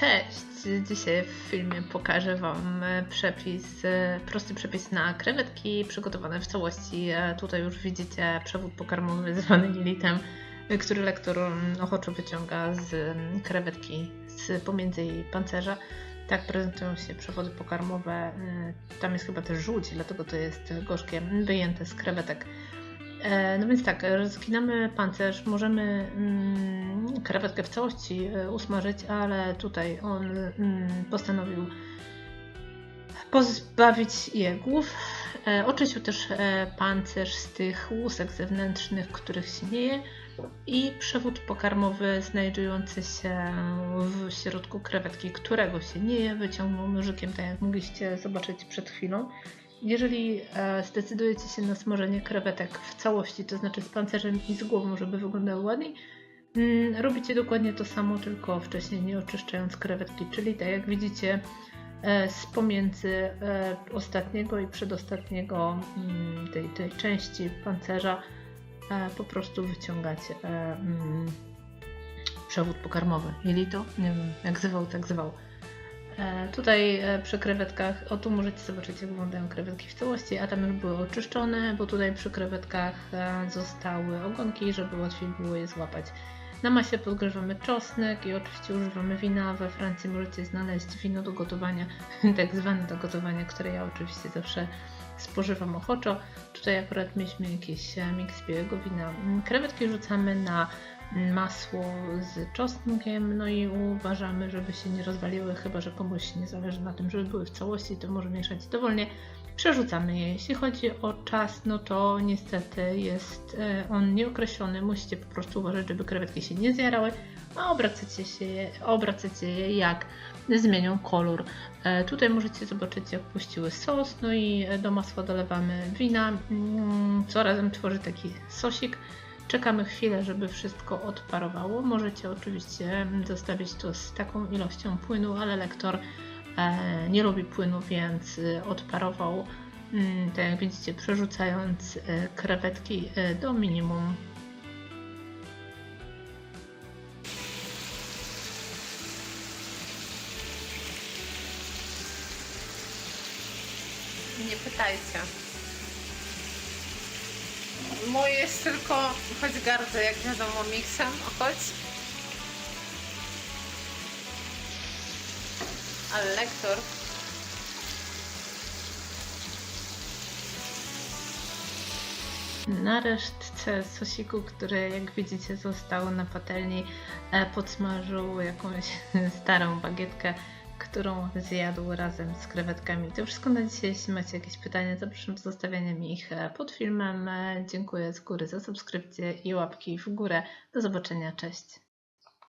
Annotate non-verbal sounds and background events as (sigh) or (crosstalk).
Cześć! Dzisiaj w filmie pokażę Wam e, przepis, e, prosty przepis na krewetki przygotowane w całości. E, Tutaj już widzicie przewód pokarmowy zwany jelitem, e, który lektor mm, ochoczo wyciąga z mm, krewetki z pomiędzy jej pancerza. Tak prezentują się przewody pokarmowe. Tam jest chyba też żółć, dlatego to jest gorzkie, wyjęte z krewetek. No więc tak, rozginamy pancerz, możemy mm, krewetkę w całości e, usmażyć, ale tutaj on mm, postanowił pozbawić je głów. E, Oczyścił też e, pancerz z tych łusek zewnętrznych, których się nie je i przewód pokarmowy znajdujący się w środku krewetki, którego się nie je, wyciągnął nożykiem, tak jak mogliście zobaczyć przed chwilą. Jeżeli zdecydujecie się na smażenie krewetek w całości, to znaczy z pancerzem i z głową, żeby wyglądały ładniej, robicie dokładnie to samo, tylko wcześniej nie oczyszczając krewetki, czyli tak jak widzicie e, z pomiędzy e, ostatniego i przedostatniego mm, tej, tej części pancerza e, po prostu wyciągacie mm, przewód pokarmowy. Mieli to? Nie wiem, jak zwał, tak zwał. Tutaj przy krewetkach, o tu możecie zobaczyć jak wyglądają krewetki w całości, a tam już były oczyszczone, bo tutaj przy krewetkach zostały ogonki, żeby łatwiej było je złapać. Na masie podgrzewamy czosnek i oczywiście używamy wina. We Francji możecie znaleźć wino do gotowania, (laughs) tak zwane do gotowania, które ja oczywiście zawsze spożywam ochoczo. Tutaj akurat mieliśmy jakiś e, miks białego wina. Mm, Krewetki rzucamy na masło z czosnkiem, no i uważamy, żeby się nie rozwaliły, chyba że komuś nie zależy na tym, żeby były w całości, to może mieszać dowolnie. Przerzucamy je. Jeśli chodzi o czas, no to niestety jest e, on nieokreślony. Musicie po prostu uważać, żeby krewetki się nie zjarały, a obracacie, się je, obracacie je jak zmienią kolor. E, Tutaj możecie zobaczyć, jak puściły sos, no i do masła dolewamy wina, mm, co razem tworzy taki sosik. Czekamy chwilę, żeby wszystko odparowało. Możecie oczywiście zostawić to z taką ilością płynu, ale lektor e, nie lubi płynu, więc e, odparował, mm, tak jak widzicie, przerzucając e, krewetki do minimum. Nie pytajcie. Moje jest tylko, choć gardzę, jak wiadomo, miksem, choć. Ale lektor. Na resztce sosiku, który jak widzicie został na patelni, e, podsmażył jakąś (laughs) starą bagietkę, którą zjadł razem z krewetkami. To wszystko na dzisiaj. Jeśli macie jakieś pytania, zapraszam do zostawiania mi ich e, pod filmem. E, Dziękuję z góry za subskrypcję i łapki w górę. Do zobaczenia, cześć.